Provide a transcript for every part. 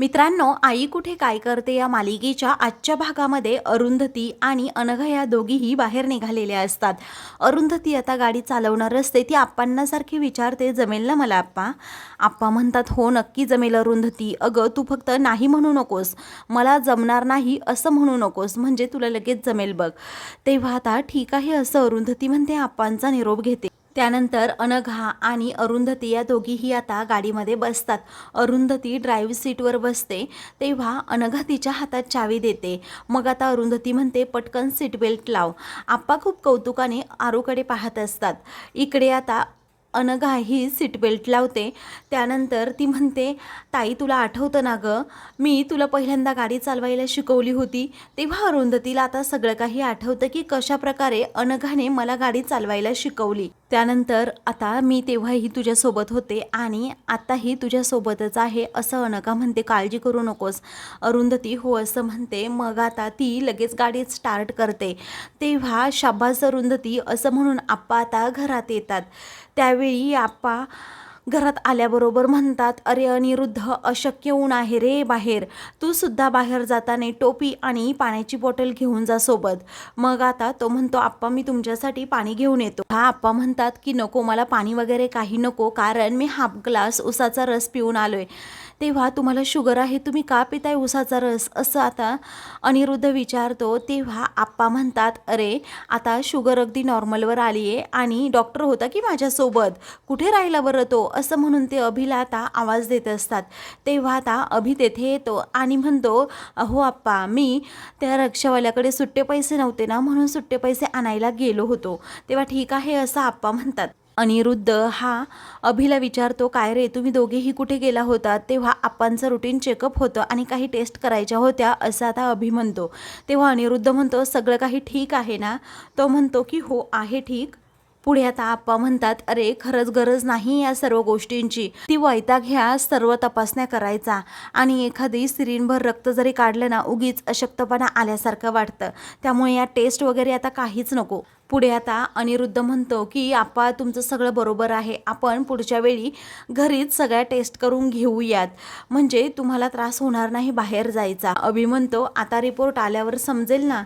मित्रांनो आई कुठे काय करते या मालिकेच्या आजच्या भागामध्ये अरुंधती आणि अनघ या दोघीही बाहेर निघालेल्या असतात. अरुंधती आता गाडी चालवणार असते ती आप्पांनासारखी विचारते जमेल ना मला आप्पा? आप्पा म्हणतात हो नक्की जमेल अरुंधती. अगं तू फक्त नाही म्हणू नकोस. मला जमणार नाही असं म्हणू नकोस म्हणजे तुला लगेच जमेल बघ. तेव्हा आता ठीक आहे असं अरुंधती म्हणते आप्पांचा निरोप घेते. त्यानंतर अनघा आणि अरुंधती या दोघीही आता गाडीमध्ये बसतात. अरुंधती ड्राईव्ह सीटवर बसते तेव्हा अनघा तिच्या हातात चावी देते. मग आता अरुंधती म्हणते पटकन सीट बेल्ट लाव. आप्पा खूप कौतुकाने आरूकडे पाहत असतात. इकडे आता अनघाही ही सीट बेल्ट लावते. त्यानंतर ती म्हणते ताई तुला आठवतं ना गं? मी तुला पहिल्यांदा गाडी चालवायला शिकवली होती. तेव्हा अरुंधतीला आता सगळं काही आठवतं की कशा प्रकारे अनघाने मला गाडी चालवायला शिकवली. त्यानंतर आता मी तेव्हाही तुझ्यासोबत होते आणि आत्ताही तुझ्यासोबतच आहे असं अनघा म्हणते काळजी करू नकोस. अरुंधती हो असं म्हणते मग आता ती लगेच गाडी स्टार्ट करते. तेव्हा शाबास अरुंधती असं म्हणून आप्पा आता घरात येतात. त्यावेळी आप्पा घरात आल्याबरोबर म्हणतात अरे अनिरुद्ध अशक्य ऊन आहे रे बाहेर. तू सुद्धा बाहेर जाताना टोपी आणि पाण्याची बॉटल घेऊन जा सोबत. मग आता तो म्हणतो आप्पा मी तुमच्यासाठी पाणी घेऊन येतो. हा आप्पा म्हणतात की नको मला पाणी वगैरे काही नको कारण मी हाफ ग्लास उसाचा रस पिऊन आलोय. तेव्हा तुम्हाला शुगर आहे तुम्ही का पिताय उसाचा रस? असं आता अनिरुद्ध विचारतो. तेव्हा आप्पा म्हणतात अरे आता शुगर अगदी नॉर्मलवर आली आहे आणि डॉक्टर होता की माझ्यासोबत? कुठे राहिला बरं तो? असं म्हणून ते अभिला आता आवाज देत असतात. तेव्हा आता अभि तेथे येतो आणि म्हणतो अहो आप्पा मी त्या रक्षावाल्याकडे सुट्टे पैसे नव्हते ना म्हणून सुट्टे पैसे आणायला गेलो होतो. तेव्हा ठीक आहे असं आप्पा म्हणतात. अनिरुद्ध हा अभिला विचारतो काय रे तुम्ही दोघेही कुठे गेला होता? तेव्हा आप्पांचं रुटीन चेकअप होतं आणि काही टेस्ट करायच्या होत्या असं आता अभि म्हणतो. तेव्हा अनिरुद्ध म्हणतो सगळं काही ठीक आहे ना? तो म्हणतो की हो आहे ठीक. पुढे आता आप्पा म्हणतात अरे खरंच गरज नाही या सर्व गोष्टींची. ती वैताग ह्या सर्व तपासण्या करायचा. आणि एखादी सिरीनभर रक्त जरी काढलं ना उगीच अशक्तपणा आल्यासारखं वाटतं. त्यामुळे या टेस्ट वगैरे आता काहीच नको. पुढे आता अनिरुद्ध म्हणतो की आप्पा तुमचं सगळं बरोबर आहे. आपण पुढच्या वेळी घरीच सगळ्या टेस्ट करून घेऊयात. म्हणजे तुम्हाला त्रास होणार नाही बाहेर जायचा. अभि म्हणतो आता रिपोर्ट आल्यावर समजेल ना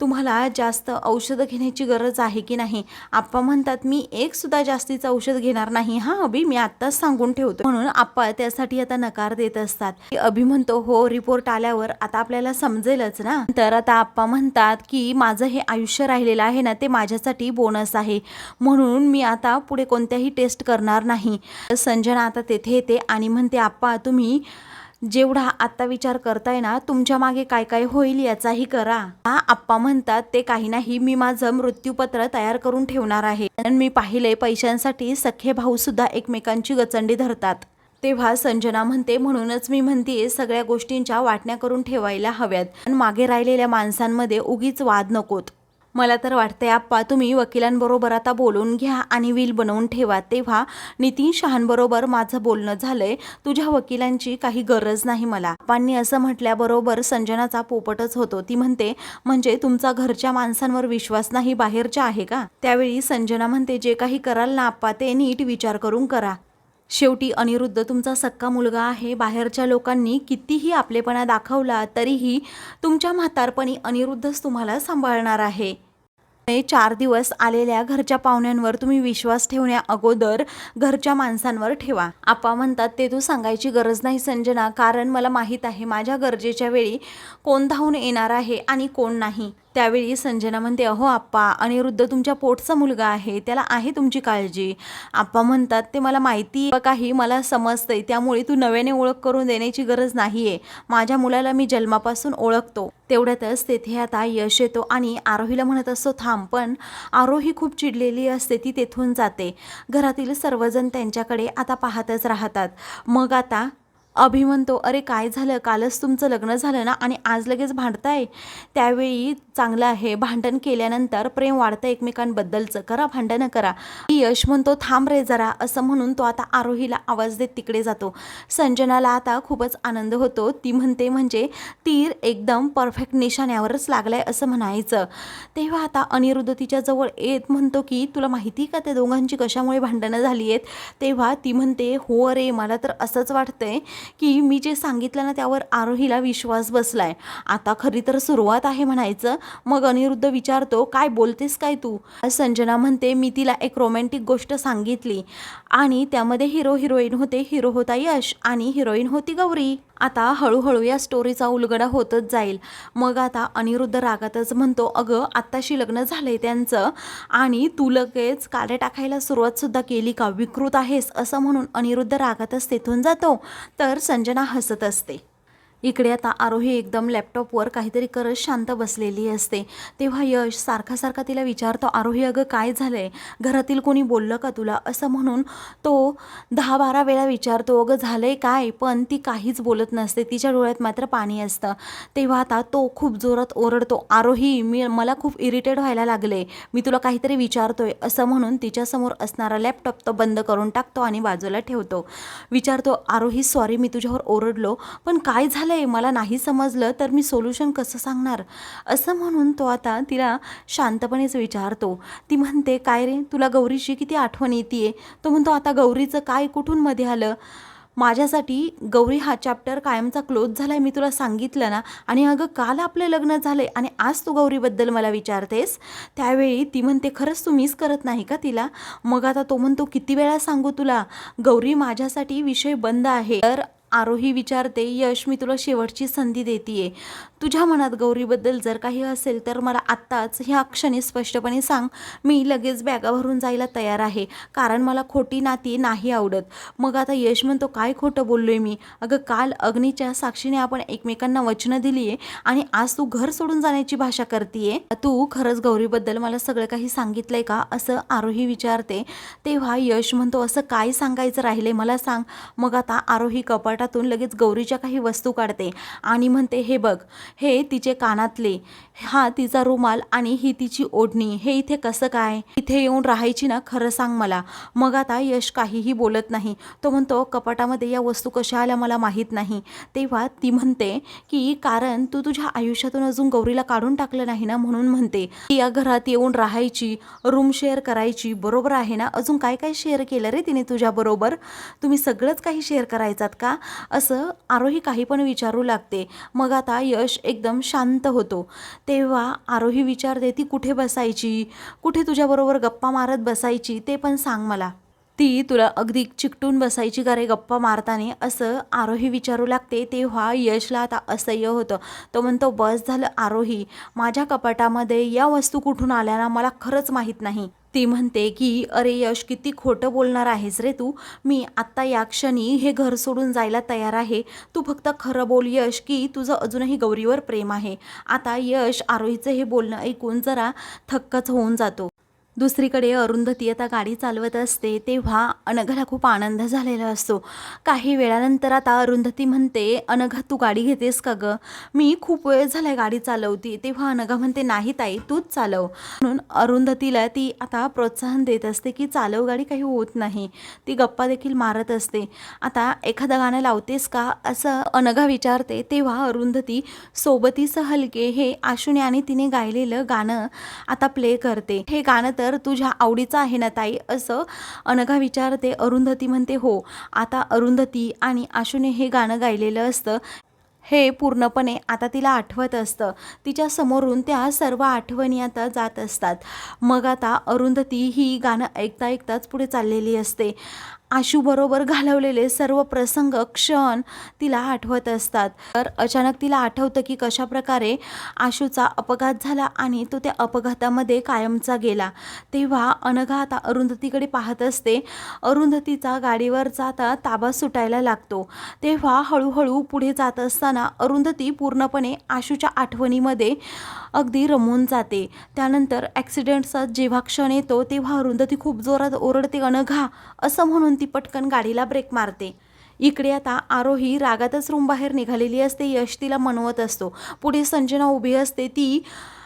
तुम्हाला जास्त औषधं घेण्याची गरज आहे की नाही? आप्पा म्हणतात मी एक सुद्धा जास्तीचं औषध घेणार नाही. हा अभि मी आत्ताच सांगून ठेवतो. म्हणून आप्पा त्यासाठी आता नकार देत असतात. अभि म्हणतो हो रिपोर्ट आल्यावर आता आपल्याला समजेलच ना. तर आता आप्पा म्हणतात की माझं हे आयुष्य राहिलेलं आहे ना ते माझ्यासाठी बोनस आहे. म्हणून मी आता पुढे कोणत्याही टेस्ट करणार नाही. संजना आता तेथे येते आणि म्हणते आप्पा तुम्ही जेवढा आत्ता विचार करताय ना तुमच्या मागे काय काय होईल याचाही करा. हा आप्पा म्हणतात ते काही नाही मी माझं मृत्यूपत्र तयार करून ठेवणार आहे. कारण मी पाहिले पैशांसाठी सख्खे भाऊ सुद्धा एकमेकांची गचंडी धरतात. तेव्हा संजना म्हणते म्हणूनच मी म्हणते सगळ्या गोष्टींच्या वाटण्या करून ठेवायला हव्यात. पण मागे राहिलेल्या माणसांमध्ये उगीच वाद नकोत. मला तर वाटतंय आप्पा तुम्ही वकिलांबरोबर आता बोलून घ्या आणि विल बनवून ठेवा. तेव्हा नितीन शहांबरोबर माझं बोलणं झालंय. तुझ्या वकिलांची काही गरज नाही मला. आप्पांनी असं म्हटल्याबरोबर संजनाचा पोपटच होतो. ती म्हणते म्हणजे तुमचा घरच्या माणसांवर विश्वास नाही बाहेरच्या आहे का? त्यावेळी संजना म्हणते जे काही कराल ना आप्पा ते नीट विचार करून करा. शेवटी अनिरुद्ध तुमचा सक्का मुलगा आहे. बाहेरच्या लोकांनी कितीही आपलेपणा दाखवला तरीही तुमच्या म्हातारपणी अनिरुद्धच तुम्हाला सांभाळणार आहे. हे चार दिवस आलेल्या घरच्या पाहुण्यांवर तुम्ही विश्वास ठेवण्या अगोदर घरच्या माणसांवर ठेवा. आपा म्हणतात ते तू सांगायची गरज नाही संजना कारण मला माहीत आहे माझ्या गरजेच्या वेळी कोण धावून येणार आहे आणि कोण नाही. त्यावेळी संजना म्हणते अहो आप्पा अनिरुद्ध तुमच्या पोटचा मुलगा आहे त्याला आहे तुमची काळजी. आप्पा म्हणतात ते मला माहिती आहे काही मला समजतंय त्यामुळे तू नव्याने ओळख करून देण्याची गरज नाही आहे माझ्या मुलाला मी जन्मापासून ओळखतो. तेवढ्यातच तेथे आता यश येतो आणि आरोहीला म्हणत असतो थांब पण आरोही खूप चिडलेली असते ती तेथून जाते. घरातील सर्वजण त्यांच्याकडे आता पाहतच राहतात. मग आता अभि म्हणतो अरे काय झालं? कालच तुमचं लग्न झालं ना? आणि आज लगेच भांडताय. त्यावेळी चांगलं आहे. भांडण केल्यानंतर प्रेम वाढतं एकमेकांबद्दलचं. करा भांडणं करा. यश म्हणतो थांब रे जरा. असं म्हणून तो आता आरोहीला आवाज देत तिकडे जातो. संजनाला आता खूपच आनंद होतो. ती म्हणते म्हणजे तीर एकदम परफेक्ट निशाण्यावरच लागलाय असं म्हणायचं. तेव्हा आता अनिरुद्ध तिच्याजवळ येत म्हणतो की तुला माहिती का त्या दोघांची कशामुळे भांडणं झाली आहेत? तेव्हा ती म्हणते हो अरे मला तर असंच वाटतंय की मी जे सांगितलं ना त्यावर आरोहीला विश्वास बसलाय. आता खरी तर सुरुवात आहे म्हणायचं. मग अनिरुद्ध विचारतो काय बोलतेस काय तू? संजना म्हणते मी तिला एक रोमॅन्टिक गोष्ट सांगितली आणि त्यामध्ये हिरो हिरोईन होते हिरो होता यश आणि हिरोईन होती गौरी. आता हळूहळू या स्टोरीचा उलगडा होतच जाईल. मग आता अनिरुद्ध रागातच म्हणतो अगं आत्ताशी लग्न झालं आहे त्यांचं आणि तू लगेच काड्या टाकायला सुरुवातसुद्धा केली का? विकृत आहेस असं म्हणून अनिरुद्ध रागातच तेथून जातो. तर संजना हसत असते. इकडे आता आरोही एकदम लॅपटॉपवर काहीतरी करत शांत बसलेली असते. तेव्हा यश सारखा सारखा तिला विचारतो आरोही अगं काय झालं आहे घरातील कोणी बोललं का तुला? असं म्हणून तो दहा बारा वेळा विचारतो अगं झालं आहे काय? पण ती काहीच बोलत नसते. तिच्या डोळ्यात मात्र पाणी असतं. तेव्हा आता तो खूप जोरात ओरडतो आरोही मी मला खूप इरिटेट व्हायला लागले. मी तुला काहीतरी विचारतोय. असं म्हणून तिच्यासमोर असणारा लॅपटॉप तो बंद करून टाकतो आणि बाजूला ठेवतो. विचारतो आरोही सॉरी मी तुझ्यावर ओरडलो पण काय झालं? आहे मला नाही समजलं तर मी सोल्युशन कसं सांगणार? असं म्हणून तो आता तिला शांतपणेच विचारतो. ती म्हणते काय रे तुला गौरीची किती आठवण येते आहे तो म्हणतो आता गौरीचं काय कुठून मध्ये आलं? माझ्यासाठी गौरी हा चॅप्टर कायमचा क्लोज झाला आहे मी तुला सांगितलं ना. आणि अगं काल आपलं लग्न झालं आहे आणि आज तू गौरीबद्दल मला विचारतेस. त्यावेळी ती म्हणते खरंच तू मिस करत नाही का तिला? मग आता तो म्हणतो किती वेळा सांगू तुला गौरी माझ्यासाठी विषय बंद आहे. तर आरोही विचारते यश मी तुला शेवटची संधी देतीये. तुझ्या मनात गौरीबद्दल जर काही असेल तर मला आत्ताच ह्या क्षणी स्पष्टपणे सांग. मी लगेच बॅगा भरून जायला तयार आहे कारण मला खोटी नाती नाही आवडत. मग आता यश म्हणतो काय खोटं बोललो आहे मी? अगं काल अग्नीच्या साक्षीने आपण एकमेकांना वचनं दिली आहे आणि आज तू घर सोडून जाण्याची भाषा करतीये. तू खरंच गौरीबद्दल मला सगळं काही सांगितलंय का? असं आरोही विचारते. तेव्हा यश म्हणतो असं काय सांगायचं राहिले मला सांग. मग आता आरोही कपाटातून लगेच गौरीच्या काही वस्तू काढते आणि म्हणते हे बघ हे तिचे कानातले हा तिचा रुमाल आणि ही तिची ओढणी. हे इथे कसं काय? इथे येऊन राहायची ना खरं सांग मला. मग आता यश काहीही बोलत नाही. तो म्हणतो कपाटामध्ये या वस्तू कशा आल्या मला माहीत नाही. तेव्हा ती म्हणते की कारण तू तुझ्या आयुष्यातून अजून गौरीला काढून टाकलं नाही ना? म्हणून म्हणते. की या घरात येऊन राहायची रूम शेअर करायची. बरोबर आहे ना? अजून काय काय शेअर केलं रे तिने तुझ्याबरोबर तुम्ही सगळंच काही शेअर करायचात का? असं आरोही काही पण विचारू लागते. मग आता यश एकदम शांत होतो. तेव्हा आरोही विचारते ती कुठे बसायची? कुठे तुझ्याबरोबर गप्पा मारत बसायची? ते पण सांग मला. ती तुला अगदी चिकटून बसायची का रे गप्पा मारताना? असं आरोही विचारू लागते. तेव्हा यशला आता असह्य होतं. तो म्हणतो बस झालं आरोही. माझ्या कपाटामध्ये या वस्तू कुठून आल्या ना मला खरंच माहीत नाही. ती म्हणते की अरे यश किती खोटं बोलणार आहेस रे तू? मी आत्ता या क्षणी हे घर सोडून जायला तयार आहे. तू फक्त खरं बोल यश की तुझं अजूनही गौरीवर प्रेम आहे. आता यश आरोहीचं हे बोलणं ऐकून जरा थक्कच होऊन जातो. दुसरीकडे अरुंधती आता गाडी चालवत असते तेव्हा अनघाला खूप आनंद झालेला असतो. काही वेळानंतर आता अरुंधती म्हणते अनघा तू गाडी घेतेस का गं? मी खूप वेळ झालाय गाडी चालवती. तेव्हा अनघा म्हणते नाही ताई तूच चालव. म्हणून अरुंधतीला ती आता प्रोत्साहन देत असते की चालव गाडी काही होत नाही. ती गप्पा देखील मारत असते. आता एखादं गाणं लावतेस का? असं अनघा विचारते. तेव्हा अरुंधती सोबतीचं हलके हे आशुने आणि तिने गायलेलं गाणं आता प्ले करते. हे गाणं तर तर तुझ्या आवडीचं आहे ना ताई? असं अनघा विचारते. अरुंधती म्हणते हो आता अरुंधती आणि आशुने हे गाणं गायलेलं असतं. हे पूर्णपणे आता तिला आठवत असतं. तिच्या समोरून त्या सर्व आठवणी आता जात असतात. मग आता अरुंधती ही गाणं ऐकता ऐकताच पुढे चाललेली असते. आशूबरोबर घालवलेले सर्व प्रसंग क्षण तिला आठवत असतात. तर अचानक तिला आठवतं की कशा प्रकारे आशूचा अपघात झाला आणि तो त्या अपघातामध्ये कायमचा गेला. तेव्हा अनघा आता अरुंधतीकडे पाहत असते. अरुंधतीचा गाडीवरचा आता ताबा सुटायला लागतो. तेव्हा हळूहळू पुढे जात असताना अरुंधती पूर्णपणे आशूच्या आठवणीमध्ये अगदी रमून जाते. त्यानंतर ॲक्सिडेंटचा जेव्हा क्षण येतो तेव्हा अरुंधती खूप जोरात ओरडते अनघा असं म्हणून ती पटकन गाडीला ब्रेक मारते. इकडे आता आरोही रागातच रूम बाहेर निघालेली असते यश तिला मनवत असतो. पुढे संजना उभी असते ती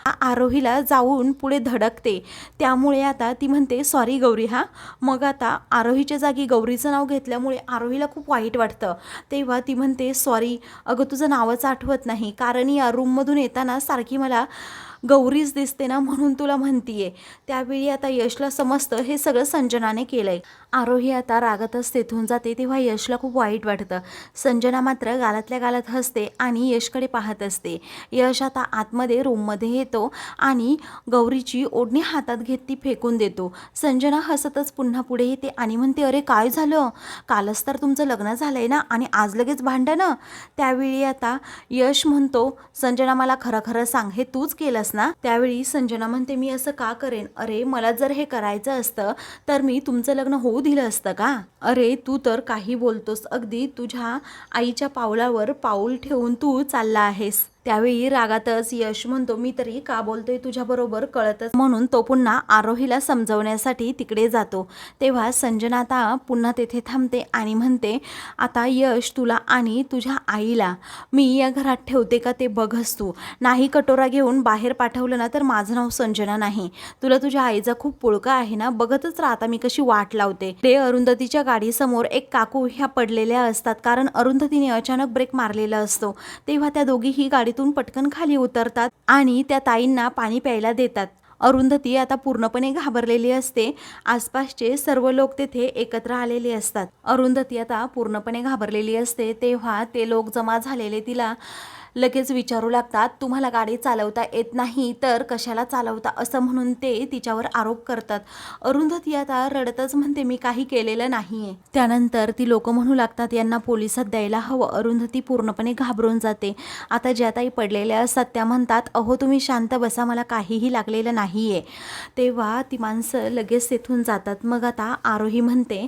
आरोहीला जाऊन पुढे धडकते. त्यामुळे आता ती म्हणते सॉरी गौरी हा. मग आता आरोहीच्या जागी गौरीचं नाव घेतल्यामुळे आरोहीला खूप वाईट वाटतं. तेव्हा ती म्हणते सॉरी अगं तुझं नावच आठवत नाही. कारण या रूममधून येताना सारखी मला गौरीच दिसते ना म्हणून तुला म्हणतीये. त्यावेळी आता यशला समजतं हे सगळं संजनाने केलंय. आरोही आता रागातच तेथून जाते तेव्हा यशला खूप वाईट वाटतं. संजना मात्र गालातल्या गालात हसते आणि यशकडे पाहत असते. यश आता आतमध्ये रूममध्ये येतो आणि गौरीची ओढणी हातात घेत ती फेकून देतो. संजना हसतच पुन्हा पुढे येते आणि म्हणते अरे काय झालं? कालच तर तुमचं लग्न झालंय ना आणि आज लगेच भांडणं? त्यावेळी आता यश म्हणतो संजना मला खरं खरं सांग हे तूच केलंस ना त्यावेळी संजना म्हणते मी असं का करेन? अरे मला जर हे करायचं असतं तर मी तुमचं लग्न होऊ दिलं असतं का? अरे तू तर काही बोलतोस. अगदी तुझ्या आईच्या पावलावर पाऊल ठेवून तू चालला आहेस. त्यावेळी रागातच यश म्हणतो मी तरी का बोलतोय तुझ्याबरोबर कळतच. म्हणून तो पुन्हा आरोहीला समजवण्यासाठी तिकडे जातो. तेव्हा संजना आता पुन्हा तेथे थांबते आणि म्हणते आता यश तुला आणि तुझ्या आईला. मी या घरात ठेवते का ते बघस तू. नाही कटोरा घेऊन बाहेर पाठवलं ना तर माझं नाव संजना नाही. तुला तुझ्या आईचा खूप पुळका आहे ना? बघतच राहता मी कशी वाट लावते. ते अरुंधतीच्या गाडीसमोर एक काकू ह्या पडलेल्या असतात कारण अरुंधतीने अचानक ब्रेक मारलेला असतो. तेव्हा त्या दोघीही गाडीतून पटकन खाली उतरतात आणि त्या ताईंना पाणी प्यायला देतात. अरुंधती आता पूर्णपणे घाबरलेली असते. आसपासचे सर्व लोक तेथे एकत्र आलेले असतात. अरुंधती आता पूर्णपणे घाबरलेली असते. तेव्हा ते लोक जमा झालेले तिला लगेच विचारू लागतात तुम्हाला गाडी चालवता येत नाही तर कशाला चालवता? असं म्हणून ते तिच्यावर आरोप करतात. अरुंधती आता रडतच म्हणते मी काही केलेलं नाहीये. त्यानंतर ती लोक म्हणू लागतात यांना पोलिसात द्यायला हवं. अरुंधती पूर्णपणे घाबरून जाते. आता ज्या ताई पडलेल्या असतात त्या म्हणतात अहो तुम्ही शांत बसा मला काहीही लागलेलं नाहीये. तेव्हा ती माणसं लगेच तेथून जातात. मग आता आरोही म्हणते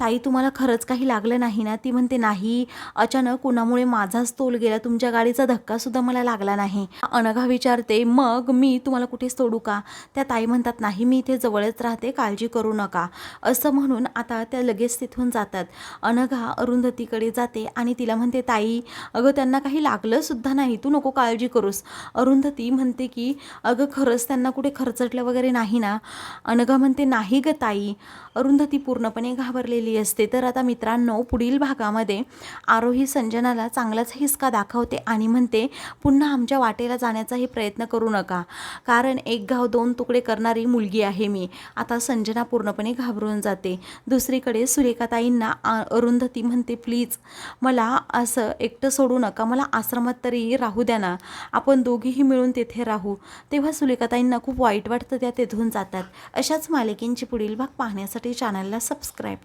ताई तुम्हाला खरंच काही लागलं नाही ना? ती म्हणते नाही. अचानक कुणामुळे माझाच तोल गेला? तुमच्या गाडीचा धक्का सुद्धा मला लागला नाही. अनघा विचारते मग मी तुम्हाला कुठे सोडू का? त्या ताई म्हणतात नाही मी इथे जवळच राहते काळजी करू नका. असं म्हणून आता त्या लगेच तिथून जातात. अनघा अरुंधतीकडे जाते आणि तिला म्हणते ताई अगं त्यांना काही लागलं सुद्धा नाही तू नको काळजी करूस. अरुंधती म्हणते की अगं खरंच त्यांना कुठे खरचटलं वगैरे नाही ना? अनघा म्हणते नाही ग ताई. अरुंधती पूर्णपणे घाबरलेली असते. तर आता मित्रांनो पुढील भागामध्ये आरोही संजनाला चांगलाच हिसका दाखवते आणि म्हणते पुन्हा आमच्या वाटेला जाण्याचाही प्रयत्न करू नका. कारण एक गाव दोन तुकडे करणारी मुलगी आहे मी. आता संजना पूर्णपणे घाबरून जाते. दुसरीकडे सुरेखाताईंना अरुंधती म्हणते प्लीज मला असं एकटं सोडू नका. मला आश्रमात तरी राहू द्या ना. आपण दोघीही मिळून तेथे राहू. तेव्हा सुलेखाताईंना खूप वाईट वाटतं त्या तेथून जातात. अशाच मालिकेंची पुढील भाग पाहण्यासाठी चॅनलला सबस्क्राईब